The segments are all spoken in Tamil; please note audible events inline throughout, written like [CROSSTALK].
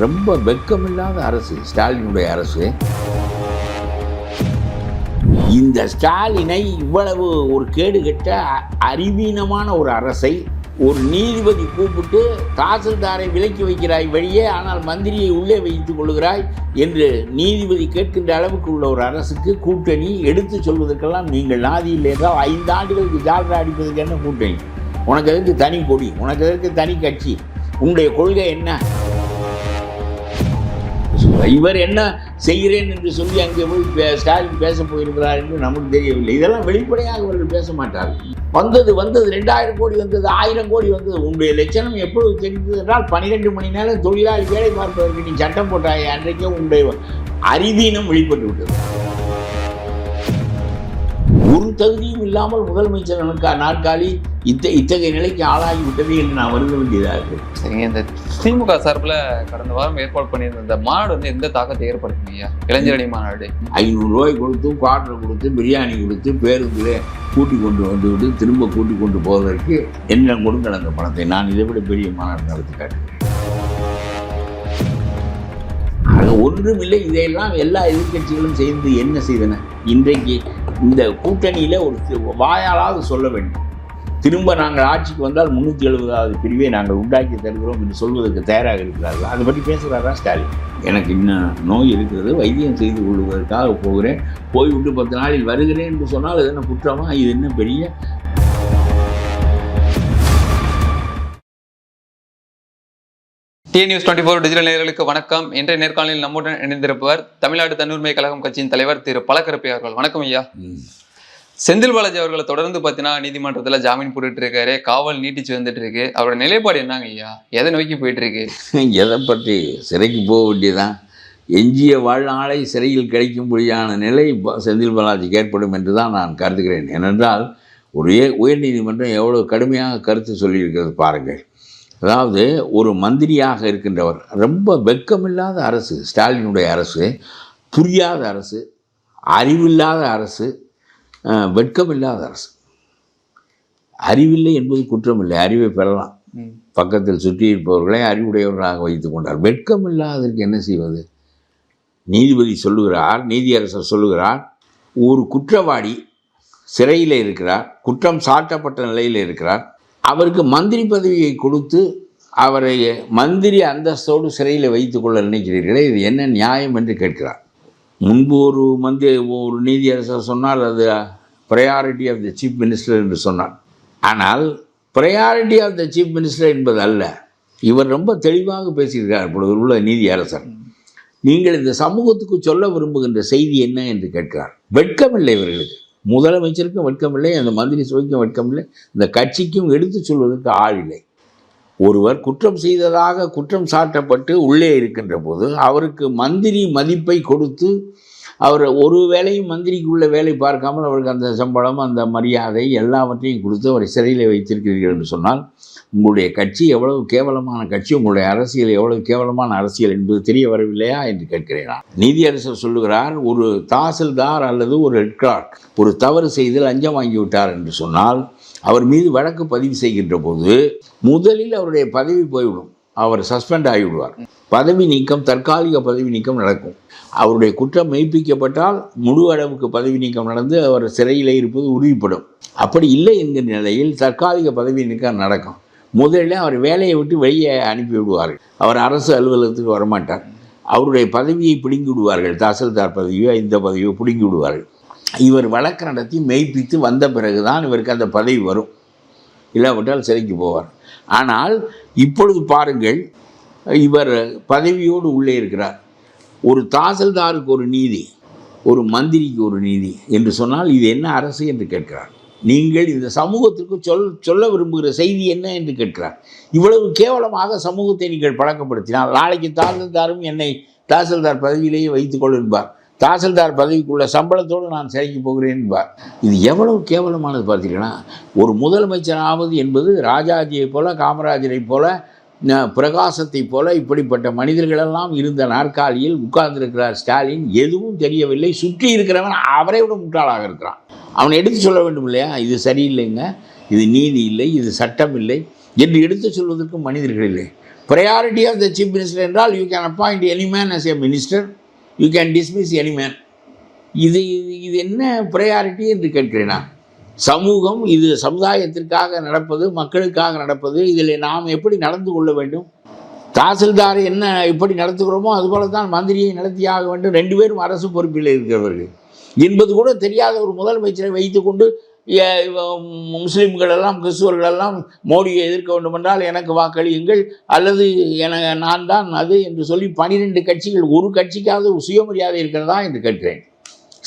ரொம்ப வெட்கமில்லாத அரசு ஸ்டாலினுடைய அரசு. இந்த ஸ்டாலினை இவ்வளவு ஒரு கேடுகெட்ட அ- அறிவீனமான ஒரு அரசை ஒரு நீதிபதி கூப்பிட்டு தாசில்தாரை விலக்கி வைக்கிறாய் வெளியே ஆனால் மந்திரியை உள்ளே வைத்துக் கொள்கிறாய் என்று நீதிபதி கேட்கின்ற அளவுக்கு உள்ள ஒரு அரசுக்கு கூட்டணி எடுத்து சொல்வதற்கெல்லாம் நீங்கள் நாதி இல்லையா ஐந்து ஆண்டுகளுக்கு ஜால்ரா அடிப்பதற்கு என்ன கூட்டணி? உனக்கு எதற்கு தனி கொடி உனக்கு எதற்கு தனி கட்சி? உன்னுடைய கொள்கை என்ன? இவர் என்ன செய்கிறேன் என்று சொல்லி அங்கே போய் பே- ஸ்டாலின் பேச போயிருக்கிறார் என்று நமக்கு தெரியவில்லை. இதெல்லாம் வெளிப்படையாக அவர்கள் பேச மாட்டார்கள். வந்தது வந்தது ரெண்டாயிரம் கோடி வந்தது ஆயிரம் கோடி வந்தது. உங்களுடைய லட்சணம் எப்பொழுது தெரிந்தது என்றால் பன்னிரெண்டு மணி நேரம் தொழிலாளி வேலை பார்ப்பதற்கு நீ சட்டம் போட்டாய் அன்றைக்கே உங்களுடைய அறிவீனம் வெளிப்பட்டு விட்டது ஒரு தகுதியும் இல்லாமல் முதலமைச்சர் நாற்கா- நாற்காலி இத்த இத்தகைய நிலைக்கு ஆளாகி விட்டது என்று நான் வருந்த வேண்டியதாக இருக்கு. சரிங்க இந்த திமுக சார்பில் கடந்த வாரம் ஏற்பாடு பண்ணியிருந்த இந்த மாநாடு வந்து எந்த தாக்கத்தை ஏற்படுத்துங்க ஐயா? இளைஞரணி மாநாடு. ஐநூறு ரூபாய் கொடுத்து குவார்டர் கொடுத்து பிரியாணி கொடுத்து பேருந்தில் கூட்டி கொண்டு வந்து விட்டு திரும்ப கூட்டி கொண்டு போவதற்கு என்ன கொடுங்கள் அந்த பணத்தை. நான் இதை விட பெரிய மாநாடு நடத்தி காட்டுகிறேன். ஒன்றும் இல்லை இதையெல்லாம் எல்லா எதிர்க்கட்சிகளும் சேர்ந்து என்ன செய்தன? இன்றைக்கு இந்த கூட்டணியில் ஒரு வாயாலாவது சொல்ல வேண்டும். திரும்ப நாங்கள் ஆட்சிக்கு வந்தால் முன்னூற்றி எழுபதாவது பிரிவை நாங்கள் உண்டாக்கி தருகிறோம் என்று சொல்வதற்கு தயாராக இருக்கிறார்கள். அதை பற்றி பேசுகிறாரா ஸ்டாலின்? எனக்கு இன்னும் நோய் இருக்கிறது. வைத்தியம் செய்து கொள்வதற்காக போகிறேன். போய்விட்டு பத்து நாளில் வருகிறேன் என்று சொன்னால் அது என்ன குற்றமா? இது என்ன பெரிய T news twenty four digital நேயர்களுக்கு வணக்கம். இன்றைய நேர்காணலில் நம்முடன் இணைந்திருப்பவர் தமிழ்நாடு தன்னுரிமை கழகம் கட்சியின் தலைவர் திரு பழக்கரப்பி அவர்கள். வணக்கம் ஐயா. செந்தில் பாலாஜி அவர்களை தொடர்ந்து பார்த்தீங்கன்னா நீதிமன்றத்தில் ஜாமீன் போட்டுட்டு இருக்காரு காவல் நீட்டிச்சு வந்துட்டு இருக்கு அவரோட நிலைப்பாடு என்னங்க ஐயா? எதை நோக்கி போயிட்டு இருக்கு [LAUGHS] எதை பற்றி? சிறைக்கு போக வேண்டியதான் எஞ்சிய வாழ்நாளை சிறையில் கிடைக்கும்படியான நிலை செந்தில் பாலாஜிக்கு ஏற்படும் என்று தான் நான் கருதுகிறேன். ஏனென்றால் ஒரு உய- உயர்நீதிமன்றம் எவ்வளவு கடுமையாக கருத்து சொல்லியிருக்கிறது பாருங்கள். அதாவது ஒரு மந்திரியாக இருக்கின்றவர் ரொம்ப வெட்கமில்லாத அரசு ஸ்டாலினுடைய அரசு புரியாத அரசு அறிவில்லாத அரசு வெட்கமில்லாத அரசு. அறிவில்லை என்பது குற்றமில்லை அறிவை பெறலாம். பக்கத்தில் சுற்றி இருப்பவர்களை அறிவுடையவர்களாக வைத்துக் கொண்டார். வெட்கம் இல்லாததற்கு என்ன செய்வது? நீதிபதி சொல்லுகிறார் நீதியரசர் சொல்லுகிறார் ஒரு குற்றவாளி சிறையில் இருக்கிறார் குற்றம் சாட்டப்பட்ட நிலையில் இருக்கிறார் அவருக்கு மந்திரி பதவியை கொடுத்து அவரை மந்திரி அந்தஸ்தோடு சிறையில் வைத்துக்கொள்ள நினைக்கிறீர்களே இது என்ன நியாயம் என்று கேட்கிறார். முன்பு ஒரு மந்திரி ஒரு நீதியரசர் சொன்னால் அது priority of the chief minister என்று சொன்னார். ஆனால் priority of the chief minister என்பது அல்ல. இவர் ரொம்ப தெளிவாக பேசியிருக்கார் இப்பொழுது உள்ள நீதியரசர். நீங்கள் இந்த சமூகத்துக்கு சொல்ல விரும்புகின்ற செய்தி என்ன என்று கேட்கிறார். வெட்கமில்லை இவர்களுக்கு. முதலமைச்சருக்கும் வெட்கமில்லை அந்த மந்திரி சபைக்கும் வெட்கமில்லை இந்த கட்சிக்கும் எடுத்து சொல்வதற்கு ஆள் இல்லை. ஒருவர் குற்றம் செய்ததாக குற்றம் சாட்டப்பட்டு உள்ளே இருக்கின்ற போது அவருக்கு மந்திரி மதிப்பை கொடுத்து அவர் ஒரு வேலையும் மந்திரிக்கு உள்ள வேலை பார்க்காமல் அவருக்கு அந்த சம்பளம் அந்த மரியாதை எல்லாவற்றையும் கொடுத்து அவரை சிறையில் வைத்திருக்கிறீர்கள் என்று சொன்னால் உங்களுடைய கட்சி எவ்வளவு கேவலமான கட்சி உங்களுடைய அரசியல் எவ்வளவு கேவலமான அரசியல் என்பது தெரிய வரவில்லையா என்று கேட்கிறேன் நான். நீதியரசர் சொல்லுகிறார் ஒரு தாசில்தார் அல்லது ஒரு ஹெட் கிளார்க் ஒரு தவறு செய்து லஞ்சம் வாங்கி விட்டார் என்று சொன்னால் அவர் மீது வழக்கு பதிவு செய்கின்ற போது முதலில் அவருடைய பதவி போய்விடும். அவர் சஸ்பெண்ட் ஆகிவிடுவார். பதவி நீக்கம் தற்காலிக பதவி நீக்கம் நடக்கும். அவருடைய குற்றம் மெய்ப்பிக்கப்பட்டால் முழு அளவுக்கு பதவி நீக்கம் நடந்து அவர் சிறையில் இருப்பது உறுதிப்படும். அப்படி இல்லை என்கிற நிலையில் தற்காலிக பதவி நீக்கம் நடக்கும். முதலில் அவர் வேலையை விட்டு வெளியே அனுப்பி விடுவார்கள் அவர் அரசு அலுவலகத்துக்கு வரமாட்டார். அவருடைய பதவியை பிடுங்கி விடுவார்கள் தாசில்தார் பதவியோ இந்த பதவியோ பிடுங்கி விடுவார்கள் இவர் வழக்கு நடத்தி மெய்ப்பித்து வந்த பிறகு தான் இவருக்கு அந்த பதவி வரும். இல்லாவிட்டால் சிறைக்கு போவார். ஆனால் இப்பொழுது பாருங்கள் இவர் பதவியோடு உள்ளே இருக்கிறார். ஒரு தாசில்தாருக்கு ஒரு நீதி ஒரு மந்திரிக்கு ஒரு நீதி என்று சொன்னால் இது என்ன அரசு என்று கேட்கிறார். நீங்கள் இந்த சமூகத்திற்கு சொல் சொல்ல விரும்புகிற செய்தி என்ன என்று கேட்கிறார். இவ்வளவு கேவலமாக சமூகத்தை நீங்கள் பழக்கப்படுத்தினால் நாளைக்கு தாசில்தாரும் என்னை தாசில்தார் பதவியிலேயே வைத்துக்கொள் என்பார். தாசில்தார் பதவிக்குள்ள சம்பளத்தோடு நான் சிறைக்கு போகிறேன் என்பார். இது எவ்வளவு கேவலமானது பார்த்தீங்கன்னா ஒரு முதலமைச்சராவது என்பது ராஜாஜியைப் போல காமராஜரைப் போல பிரகாசத்தைப் போல இப்படிப்பட்ட மனிதர்களெல்லாம் இருந்த நாற்காலியில் உட்கார்ந்திருக்கிறார் ஸ்டாலின். எதுவும் தெரியவில்லை. சுற்றி இருக்கிறவன் அவரை விட முட்டாளாக இருக்கிறான். அவனை எடுத்து சொல்ல வேண்டும் இல்லையா? இது சரியில்லைங்க. இது நீதி இல்லை. இது சட்டம் இல்லை. என்று எடுத்து சொல்வதற்கு மனிதர்கள் இல்லை. Priority of the chief minister என்றால் you can appoint any man as a minister you can dismiss any man இது இது- இது என்ன ப்ரையாரிட்டி என்று கேட்கிறேன் நான். சமூகம் இது சமுதாயத்திற்காக நடப்பது மக்களுக்காக நடப்பது இதில் நாம் எப்படி நடந்து கொள்ள வேண்டும்? தாசில்தார் என்ன எப்படி நடத்துகிறோமோ அதுபோல தான் மந்திரியை நடத்தியாக வேண்டும். ரெண்டு பேரும் அரசு பொறுப்பில் இருக்கிறவர்கள். என்பது கூட தெரியாத ஒரு முதலமைச்சரை வைத்துக்கொண்டு முஸ்லீம்களெல்லாம் கிறிஸ்துவர்களெல்லாம் மோடியை எதிர்க்க வேண்டுமென்றால் எனக்கு வாக்களியுங்கள். அல்லது என நான் தான் அது என்று சொல்லி பனிரெண்டு கட்சிகள் ஒரு கட்சிக்காவது ஒரு சுயமரியாதை இருக்கிறதா என்று கேட்கிறேன்.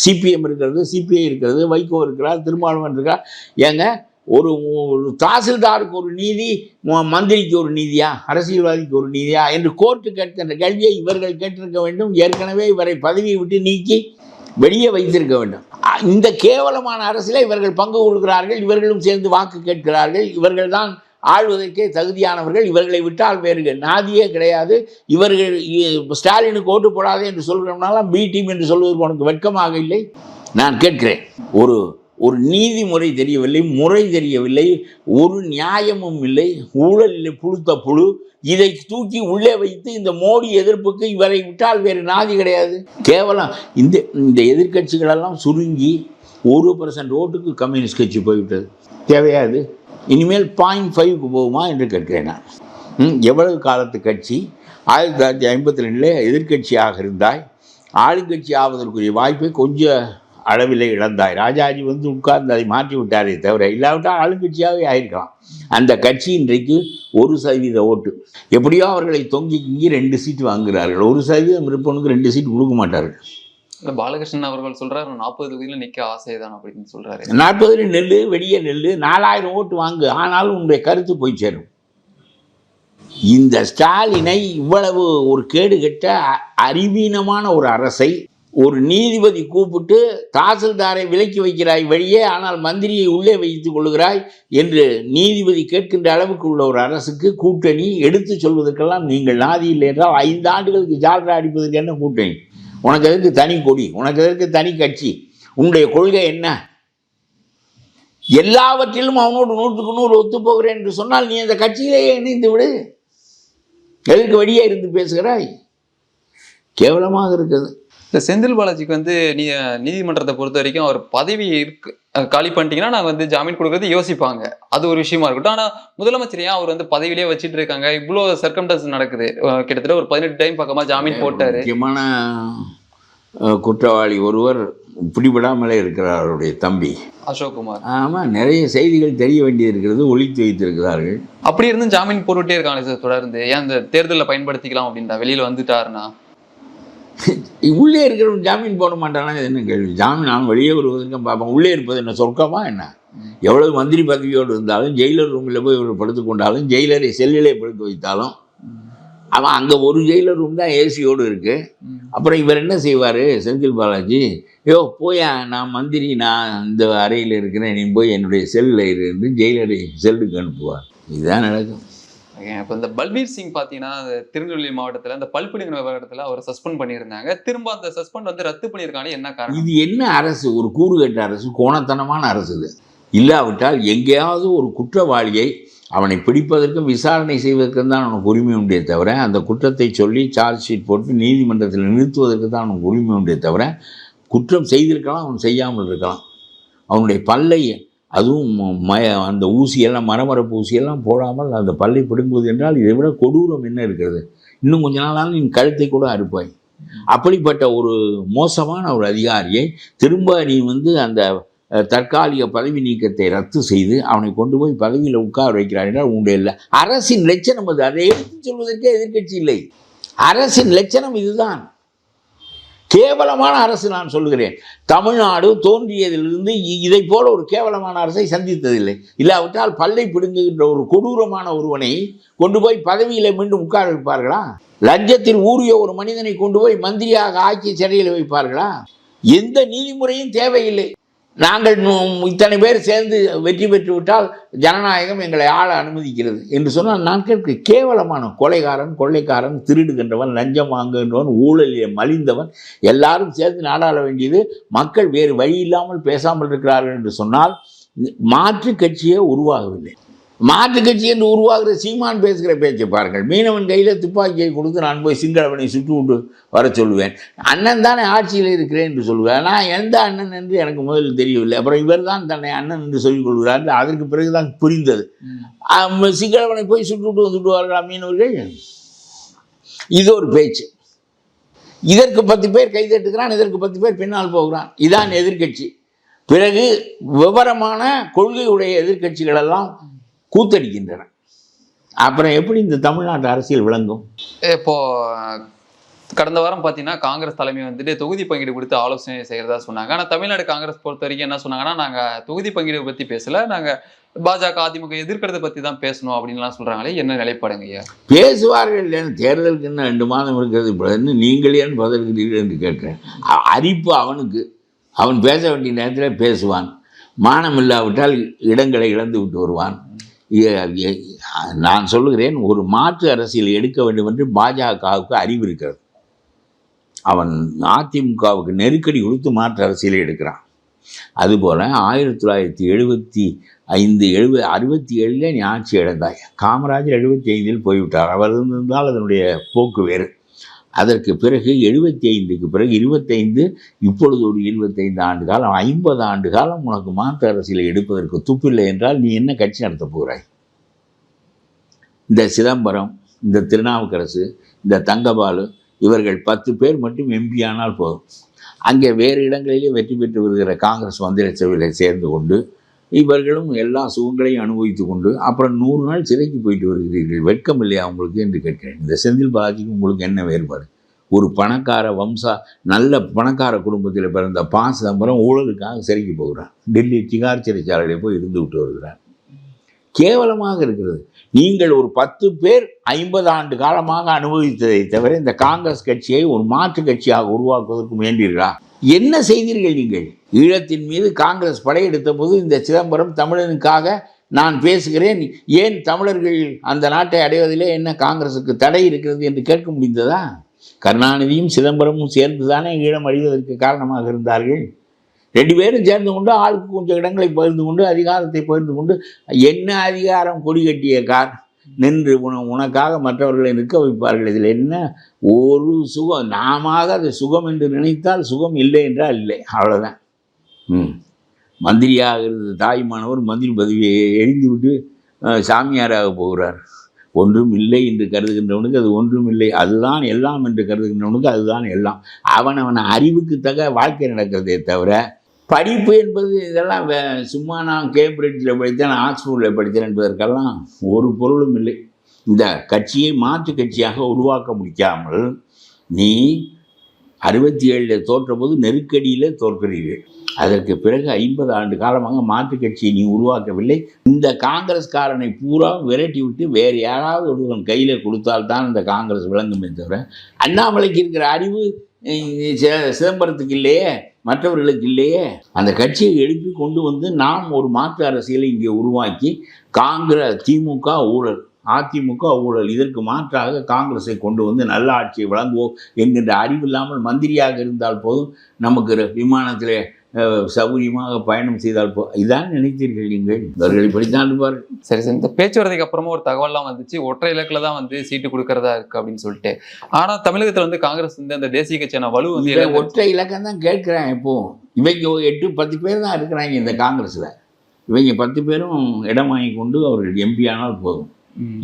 சிபிஎம் இருக்கிறது சிபிஐ இருக்கிறது வைகோ இருக்கிறார் திருமாவளவன் இருக்கிறார். ஏங்க ஒரு ஒரு தாசில்தாருக்கு ஒரு நீதி ம- மந்திரிக்கு ஒரு நீதியா அரசியல்வாதிக்கு ஒரு நீதியா என்று கோர்ட்டு கேட்கின்ற கேள்வியை இவர்கள் கேட்டிருக்க வேண்டும். ஏற்கனவே இவரை பதவியை விட்டு நீக்கி வெளியே வைத்திருக்க வேண்டும். இந்த கேவலமான அரசில் இவர்கள் பங்கு கொள்கிறார்கள் இவர்களும் சேர்ந்து வாக்கு கேட்கிறார்கள் இவர்கள் தான் ஆள்வதற்கே தகுதியானவர்கள் இவர்களை விட்டால் வேறு நாதியே கிடையாது. இவர்கள் ஸ்டாலினுக்கு ஓட்டு போடாதே என்று சொல்கிறோம்னாலும் பி டீம் என்று சொல்வதற்கு உனக்கு வெட்கமாக இல்லை. நான் கேட்கிறேன் ஒரு ஒரு நீதிமுறை தெரியவில்லை முறை தெரியவில்லை ஒரு நியாயமும் இல்லை. ஊழலில் புழுத்த புழு இதை தூக்கி உள்ளே வைத்து இந்த மோடி எதிர்ப்புக்கு இவரை விட்டால் வேறு நாதி கிடையாது. கேவலம். இந்த இந்த எதிர்க்கட்சிகளெல்லாம் சுருங்கி ஒரு பர்சன்ட் ஓட்டுக்கு கம்யூனிஸ்ட் கட்சி போய்விட்டது. தேவையாது. இனிமேல் பாயிண்ட் ஃபைவ்க்கு போகுமா என்று கேட்கிறேன் நான். ம், எவ்வளவு காலத்து கட்சி? ஆயிரத்தி தொள்ளாயிரத்தி ஐம்பத்தி ரெண்டில் எதிர்கட்சியாக இருந்தாய். ஆளுங்கட்சி ஆவதற்குரிய வாய்ப்பை கொஞ்சம் அளவிலே இழந்தாய். ராஜாஜி வந்து உட்கார்ந்து அதை மாற்றி விட்டாரே தவிர இல்லாவிட்டால் ஆளுங்கட்சியாகவே ஆயிருக்கலாம். அந்த கட்சி இன்றைக்கு ஒரு சதவீத ஓட்டு. எப்படியோ அவர்களை தொங்கி கிங்கி ரெண்டு சீட்டு வாங்குகிறார்கள். ஒரு சதவீதம் இருப்பவனுக்கு ரெண்டு சீட்டு கொடுக்க மாட்டார்கள். இல்ல பாலகிருஷ்ணன் அவர்கள் சொல்றாரு நாற்பது தொகுதியில நிக்க ஆசைதான் அப்படின்னு சொல்றாரு. நாற்பதுல நெல்லு வெளியே நெல்லு நாலாயிரம் ஓட்டு வாங்கு. ஆனாலும் உன்னுடைய கருத்து போய் சேரும். இந்த ஸ்டாலினை இவ்வளவு ஒரு கேடுகெட்ட அ- அறிவீனமான ஒரு அரசை ஒரு நீதிபதி கூப்பிட்டு தாசில்தாரை விலக்கி வைக்கிறாய் வழியே ஆனால் மந்திரியை உள்ளே வைத்துக் கொள்கிறாய் என்று நீதிபதி கேட்கின்ற அளவுக்கு உள்ள ஒரு அரசுக்கு கூட்டணி எடுத்து சொல்வதற்கெல்லாம் நீங்கள் நாதி இல்லை என்றால் ஐந்து ஆண்டுகளுக்கு ஜால்ரா அடிப்பதற்கு என்ன கூட்டணி? உனக்கு எதற்கு தனி கொடி உனக்கு எதற்கு தனி கட்சி? உன்னுடைய கொள்கை என்ன? எல்லாவற்றிலும் அவனோடு நூற்றுக்கு நூறு ஒத்துப்போகிறேன் என்று சொன்னால் நீ அந்த கட்சியிலேயே இணைந்து விடு. எதற்கு வழியே இருந்து பேசுகிறாய்? கேவலமாக இருக்குது இந்த செந்தில் பாலாஜிக்கு வந்து நீ நீதிமன்றத்தை பொறுத்த வரைக்கும் அவர் பதவி இருக்கு காலி பண்ணிட்டீங்கன்னா நாங்க வந்து ஜாமீன் கொடுக்கறது யோசிப்பாங்க. அது ஒரு விஷயமா இருக்கட்டும். ஆனா முதலமைச்சர் ஏன் அவர் வந்து பதவியிலே வச்சிட்டு இருக்காங்க? இவ்வளவு சர்க்கம்டன்ஸ் நடக்குது. கிட்டத்தட்ட ஒரு பதினெட்டு டைம் பக்கமா ஜாமீன் போட்டாரு. முக்கியமான குற்றவாளி ஒருவர் பிடிபடாமலே இருக்கிறார் அவருடைய தம்பி. அசோக் குமார். ஆமாம் நிறைய செய்திகள் தெரிய வேண்டியது இருக்கிறது. ஒழித்து வைத்திருக்கிறார்கள். அப்படி இருந்தும் ஜாமீன் போட்டுட்டே இருக்காங்க சார் தொடர்ந்து. ஏன் இந்த தேர்தலில் பயன்படுத்திக்கலாம் அப்படின்றா? வெளியில வந்துட்டாருன்னா. [LAUGHS] உள்ளே இருக்கிறவன் ஜாமீன் போட மாட்டானா? என்ன கேள்வி? ஜாமீன் நான் வெளியே வருவதற்கும் பார்ப்பேன். உள்ளே இருப்பது என்ன சொர்க்கமா என்ன? எவ்வளவு மந்திரி பதவியோடு இருந்தாலும் ஜெயிலர் ரூமில் போய் இவர் படுத்துக்கொண்டாலும் ஜெயிலரை செல்லிலே படுக்க வைத்தாலும் அவன் அங்கே ஒரு ஜெயிலர் ரூம் தான் ஏசியோடு இருக்கு. அப்புறம் இவர் என்ன செய்வார்? செந்தில் பாலாஜி யோ போயா நான் மந்திரி நான் இந்த அறையில் இருக்கிறேன். நீ போய் என்னுடைய செல்லில் இருந்து ஜெயிலரை செல்லுக்கு அனுப்புவார். இதுதான் நடக்கும். இப்போ இந்த பல்பீர் சிங் பார்த்தீங்கன்னா அந்த திருநெல்வேலி மாவட்டத்தில் இந்த பல்புடிங்கிற விவகாரத்தில் அவர் சஸ்பெண்ட் பண்ணியிருந்தாங்க. திரும்ப அந்த சஸ்பெண்ட் வந்து ரத்து பண்ணியிருக்காங்க என்ன காரணம்? இது என்ன அரசு? ஒரு கூறுகட்ட அரசு கோணத்தனமான அரசு இது. இல்லாவிட்டால் எங்கேயாவது ஒரு குற்றவாளியை அவனை பிடிப்பதற்கும் விசாரணை செய்வதற்கும் தான் அவனுக்கு உரிமை உண்டே தவிர அந்த குற்றத்தை சொல்லி சார்ஜ் ஷீட் போட்டு நீதிமன்றத்தில் நிறுத்துவதற்கு தான் அவனுக்கு உரிமை உண்டே தவிர குற்றம் செய்திருக்கலாம் அவன் செய்யாமல் இருக்கலாம். அவனுடைய பல்லை அதுவும் மய அந்த ஊசியெல்லாம் மரமரப்பு ஊசியெல்லாம் போடாமல் அந்த பல்லை பிடுங்குவது என்றால் இதை விட கொடூரம் என்ன இருக்கிறது? இன்னும் கொஞ்ச நாளாலும் நீ கழுத்தை கூட அறுப்பாய். அப்படிப்பட்ட ஒரு மோசமான ஒரு அதிகாரியை திரும்ப நீ வந்து அந்த தற்காலிக பதவி நீக்கத்தை ரத்து செய்து அவனை கொண்டு போய் பதவியில் உட்கார வைக்கிறார் என்றால் உண்டு இல்லை அரசின் லட்சணம் அது. அதை எடுத்து சொல்வதற்கே எதிர்க்கட்சி இல்லை. அரசின் லட்சணம் இதுதான். கேவலமான அரசு நான் சொல்கிறேன் தமிழ்நாடு தோன்றியதிலிருந்து இதை போல ஒரு கேவலமான அரசை சந்தித்ததில்லை. இல்லாவிட்டால் பல்லை பிடுங்குகின்ற ஒரு கொடூரமான ஒருவனை கொண்டு போய் பதவியில் மீண்டும் உட்கார வைப்பார்களா? லஞ்சத்தில் ஊறிய ஒரு மனிதனை கொண்டு போய் மந்திரியாக ஆக்கி சிறையில் வைப்பார்களா? எந்த நீதிமுறையும் தேவையில்லை. நாங்கள் இத்தனை பேர் சேர்ந்து வெற்றி பெற்று விட்டால் ஜனநாயகம் எங்களை ஆள அனுமதிக்கிறது. என்று சொன்னால் நான் கேட்க கேவலமான கொலைகாரன் கொள்ளைக்காரன் திருடுகின்றவன் லஞ்சம் வாங்குகின்றவன் ஊழலில் மலிந்தவன் எல்லாரும் சேர்ந்து நாடாள வேண்டியது மக்கள் வேறு வழி இல்லாமல் பேசாமல் இருக்கிறார்கள் என்று சொன்னால் மாற்று கட்சியே உருவாகவில்லை. மாற்றுக் கட்சி என்று உருவாகிற சீமான் பேசுகிற பேச்சை பாருங்கள். மீனவன் கையில் துப்பாக்கியை கொடுத்து நான் போய் சிங்களவனை சுட்டு விட்டு வர சொல்லுவேன். அண்ணன் தானே ஆட்சியில் இருக்கிறேன் என்று சொல்லுவார் நான் எந்த அண்ணன் என்று எனக்கு முதலில் தெரியவில்லை. அப்புறம் இவர் தான் தன்னை அண்ணன் என்று சொல்லிக் கொள்கிறார். அதற்கு பிறகுதான் புரிந்தது. சிங்களவனை போய் சுட்டு விட்டு வந்துடுவார்களா மீனவர்கள்? இது ஒரு பேச்சு. இதற்கு பத்து பேர் கைதட்டுகிறான் இதற்கு பத்து பேர் பின்னால் போகிறான். இதான் எதிர்க்கட்சி. பிறகு விவரமான கொள்கையுடைய எதிர்க்கட்சிகள் எல்லாம் கூத்தடிக்கின்றன. அப்புறம் எப்படி இந்த தமிழ்நாட்டு அரசியல் விளங்கும்? இப்போ கடந்த வாரம் பார்த்தீங்கன்னா காங்கிரஸ் தலைமை வந்துட்டு தொகுதி பங்கீடு கொடுத்து ஆலோசனை செய்கிறதா சொன்னாங்க. ஆனால் தமிழ்நாடு காங்கிரஸ் பொறுத்த வரைக்கும் என்ன சொன்னாங்கன்னா நாங்கள் தொகுதி பங்கீடு பற்றி பேசல. நாங்கள் பாஜக அதிமுக எதிர்க்கிறத பற்றி தான் பேசணும் அப்படின்லாம் சொல்கிறாங்களே என்ன நிலைப்பாடுங்க ஐயா? பேசுவார்கள் ஏன் தேர்தலுக்கு இன்னும் ரெண்டு மாதம் இருக்கிறது? இப்போ இன்னும் நீங்கள் ஏன் பதறுகிறீர்கள் என்று கேட்கிறேன். அ- அரிப்பு அவனுக்கு. அவன் பேச வேண்டிய நேரத்தில் பேசுவான். மானம் இல்லாவிட்டால் இடங்களை இழந்து விட்டு வருவான். நான் சொல்லுகிறேன் ஒரு மாற்று அரசியல் எடுக்க வேண்டும் என்று பாஜகவுக்கு அறிவு இருக்கிறது. அவன் அதிமுகவுக்கு நெருக்கடி கொடுத்து மாற்று அரசியலை எடுக்கிறான். அதுபோல் ஆயிரத்தி தொள்ளாயிரத்தி எழுபத்தி ஐந்து எழுபது அறுபத்தி ஏழில் நீ ஆட்சி இழந்தாய். காமராஜர் எழுபத்தி ஐந்தில் போய்விட்டார். அவர் இருந்திருந்தால் அதனுடைய போக்கு வேறு. அதற்கு பிறகு எழுபத்தி ஐந்துக்கு பிறகு இருபத்தைந்து இப்பொழுது ஒரு இருபத்தைந்து ஆண்டு காலம் ஐம்பது ஆண்டு காலம் உனக்கு மாற்று அரசியலை எடுப்பதற்கு துப்பில்லை என்றால் நீ என்ன கட்சி நடத்த போகிறாய்? இந்த சிதம்பரம் இந்த திருநாவுக்கரசு இந்த தங்கபாலு இவர்கள் பத்து பேர் மட்டும் எம்பி ஆனால் போதும். அங்கே வேறு இடங்களிலே வெற்றி பெற்று வருகிற காங்கிரஸ் மந்திர சபையில் சேர்ந்து கொண்டு இவர்களும் எல்லா சுகங்களையும் அனுபவித்து கொண்டு அப்புறம் நூறு நாள் சிறைக்கு போயிட்டு வருகிறீர்கள். வெட்கம் இல்லையா உங்களுக்கு என்று கேட்கிறேன். இந்த செந்தில் பாலாஜிக்கு உங்களுக்கு என்ன வேறுபாடு? ஒரு பணக்கார வம்சா நல்ல பணக்கார குடும்பத்தில் பிறந்த பா சிதம்பரம் ஊழலுக்காக சிறைக்கு போகிறான் டெல்லி திகார் சிறைச்சாலையில் போய் இருந்து விட்டு வருகிறார். கேவலமாக இருக்கிறது. நீங்கள் ஒரு பத்து பேர் ஐம்பது ஆண்டு காலமாக அனுபவித்ததை தவிர இந்த காங்கிரஸ் கட்சியை ஒரு மாற்று கட்சியாக உருவாக்குவதற்கு முயன்றீர்களா? என்ன செய்தீர்கள் நீங்கள்? ஈழத்தின் மீது காங்கிரஸ் படையெடுத்த போது இந்த சிதம்பரம் தமிழனுக்காக நான் பேசுகிறேன். ஏன் தமிழர்கள் அந்த நாட்டை அடைவதிலே என்ன காங்கிரசுக்கு தடை இருக்கிறது என்று கேட்க முடிந்ததா? கருணாநிதியும் சிதம்பரமும் சேர்ந்து தானே ஈழம் அழிவதற்கு காரணமாக இருந்தார்கள்? ரெண்டு பேரும் சேர்ந்து கொண்டு ஆளுக்கு கொஞ்சம் இடங்களை பகிர்ந்து கொண்டு அதிகாரத்தை பகிர்ந்து கொண்டு என்ன அதிகாரம் கொடி கட்டிய கார்? நின்று உன உனக்காக மற்றவர்களை நிற்க வைப்பார்கள். இதில் என்ன? ஒரு சுகம். நாம அது சுகம் என்று நினைத்தால் சுகம் இல்லை என்றால் இல்லை. அவ்வளோதான் மந்திரியாக இருந்த தாய்மானவர் மந்திரி பதவியை எழுந்துவிட்டு சாமியாராக போகிறார். ஒன்றும் இல்லை என்று கருதுகின்றவனுக்கு அது ஒன்றும் இல்லை. அதுதான் எல்லாம் என்று கருதுகின்றவனுக்கு அதுதான் எல்லாம். அவன் அவன் அறிவுக்கு தக வாழ்க்கை நடக்கிறதே தவிர படிப்பு என்பது இதெல்லாம் சும்மா நான் கேம்பிரிட்ஜில் படித்தேன் ஆக்ஸ்போர்டில் படித்தேன் என்பதற்கெல்லாம் ஒரு பொருளும் இல்லை. இந்த கட்சியை மாற்று கட்சியாக உருவாக்க முடியாமல் நீ அறுபத்தி ஏழில் தோற்றபோது நெருக்கடியில் தோற்கிறீர்கள். அதற்கு பிறகு ஐம்பது ஆண்டு காலமாக மாற்று கட்சியை நீ உருவாக்கவில்லை. இந்த காங்கிரஸ்காரனை பூரா விரட்டி விட்டு வேறு யாராவது ஒருவன் கையில் கொடுத்தால்தான் இந்த காங்கிரஸ் விளங்குமே தவிர அண்ணாமலைக்கு இருக்கிற அறிவு சிதம்பரத்துக்கு இல்லையே மற்றவர்களுக்கு இல்லையே? அந்த கட்சியை எழுப்பி கொண்டு வந்து நாம் ஒரு மாற்று அரசியலை இங்கே உருவாக்கி காங்கிரஸ் திமுக ஊழல் அதிமுக ஊழல் இதற்கு மாற்றாக காங்கிரஸை கொண்டு வந்து நல்ல ஆட்சியை வழங்குவோம் என்கின்ற அறிவில்லாமல் மந்திரியாக இருந்தால் போதும் நமக்கு விமானத்தில் விமானத்திலே சௌகரியமாக பயணம் செய்தால் போ இதான் நினைத்தீர்கள் நீங்கள்? இவர்கள் இப்படித்தான் இருப்பார் சரி சார். இந்த பேச்சுவார்த்தைக்கு அப்புறமா ஒரு தகவல்லாம் வந்துச்சு. ஒற்றை இலக்கில் தான் வந்து சீட்டு கொடுக்கறதா இருக்கு அப்படின்னு சொல்லிட்டு. ஆனா தமிழகத்துல வந்து காங்கிரஸ் வந்து அந்த தேசிய கட்சியான வலு வந்து ஒற்றை இலக்கம் தான் கேட்குறேன் இப்போ. இவங்க எட்டு பத்து பேர் தான் இருக்கிறாங்க இந்த காங்கிரஸில். இவங்க பத்து பேரும் இடம் வாங்கி கொண்டு அவர்கள் எம்பி ஆனால் போதும்.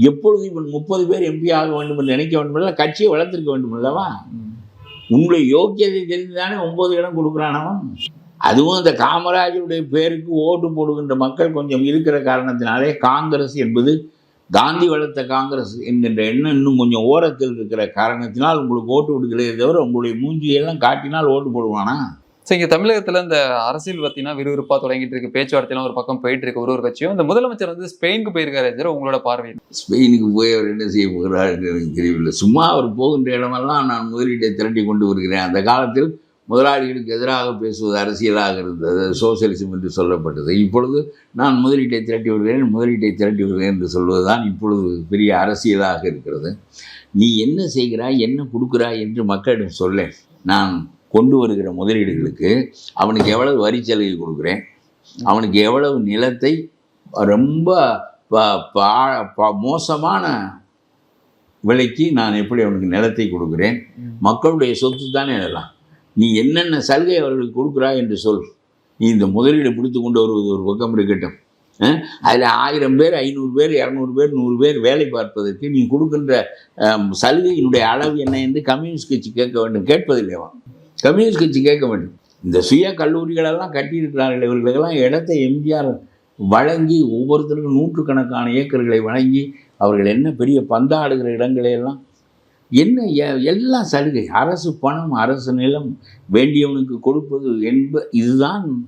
எப்பொழுது இவன் முப்பது பேர் எம்பி ஆக வேண்டும் என்று நினைக்க வேண்டுமில்ல கட்சியை வளர்த்திருக்க வேண்டும் அல்லவா. உங்களுடைய யோக்கியதை தெரிந்துதானே ஒன்பது இடம் கொடுக்குறான் அவன்? அதுவும் இந்த காமராஜருடைய பேருக்கு ஓட்டு போடுகின்ற மக்கள் கொஞ்சம் இருக்கிற காரணத்தினாலே காங்கிரஸ் என்பது காந்தி வளர்த்த காங்கிரஸ் என்கின்ற எண்ணம் இன்னும் கொஞ்சம் ஓரத்தில் இருக்கிற காரணத்தினால் உங்களுக்கு ஓட்டு விடுகிறதே தவிர உங்களுடைய மூஞ்சியெல்லாம் காட்டினால் ஓட்டு போடுவானா? சரி இங்க தமிழகத்துல இந்த அரசியல் பார்த்தீங்கன்னா விறுவிறுப்பா தொடங்கிட்டு இருக்கு. பேச்சுவார்த்தைலாம் ஒரு பக்கம் போயிட்டு இருக்கு ஒரு ஒரு கட்சியும். இந்த முதலமைச்சர் வந்து ஸ்பெயினுக்கு போயிருக்காரு சார் உங்களோட பார்வை ஸ்பெயினுக்கு போய் அவர் என்ன செய்ய போகிறார் எனக்கு தெரியவில்லை. சும்மா அவர் போகின்ற இடமெல்லாம் நான் முதலீட்டை திரட்டி கொண்டு வருகிறேன். அந்த காலத்தில் முதலாளிகளுக்கு எதிராக பேசுவது அரசியலாக இருந்தது சோசியலிசம் என்று சொல்லப்பட்டது. இப்பொழுது நான் முதலீட்டை திரட்டி விடுகிறேன் முதலீட்டை திரட்டி விடுகிறேன் என்று சொல்வதுதான் இப்பொழுது பெரிய அரசியலாக இருக்கிறது. நீ என்ன செய்கிறாய் என்ன கொடுக்குறாய் என்று மக்களிடம் சொல்லேன். நான் கொண்டு வருகிற முதலீடுகளுக்கு அவனுக்கு எவ்வளவு வரி சலுகை கொடுக்குறேன் அவனுக்கு எவ்வளவு நிலத்தை ரொம்ப ப- பா- ப- மோசமான விலைக்கு நான் எப்படி அவனுக்கு நிலத்தை கொடுக்குறேன். மக்களுடைய சொத்து தானே எல்லாம் நீ என்னென்ன சலுகை அவர்களுக்கு கொடுக்குறாய் என்று சொல். நீ இந்த முதலீடு பிடித்து கொண்டு வருவது ஒரு பக்கம் இருக்கட்டும். அதில் ஆயிரம் பேர் ஐநூறு பேர் இரநூறு பேர் நூறு பேர் வேலை பார்ப்பதற்கு நீ கொடுக்கின்ற சலுகையினுடைய அளவு என்ன என்று கம்யூனிஸ்ட் கட்சி கேட்க வேண்டும். கேட்பதில்லைவா கம்யூனிஸ்ட் கட்சி கேட்க வேண்டும். இந்த சுய கல்லூரிகளெல்லாம் கட்டியிருக்கிறார்கள். இவர்களுக்கெல்லாம் இடத்தை எம்ஜிஆர் வழங்கி ஒவ்வொருத்தருக்கும் நூற்றுக்கணக்கான ஏக்கர்களை வழங்கி அவர்கள் என்ன பெரிய பந்தாடுகிற இடங்களை எல்லாம் என்ன எ- எல்லாம் சலுகை அரசு பணம் அரசு நிலம் வேண்டியவனுக்கு கொடுப்பது என்ப இதுதான்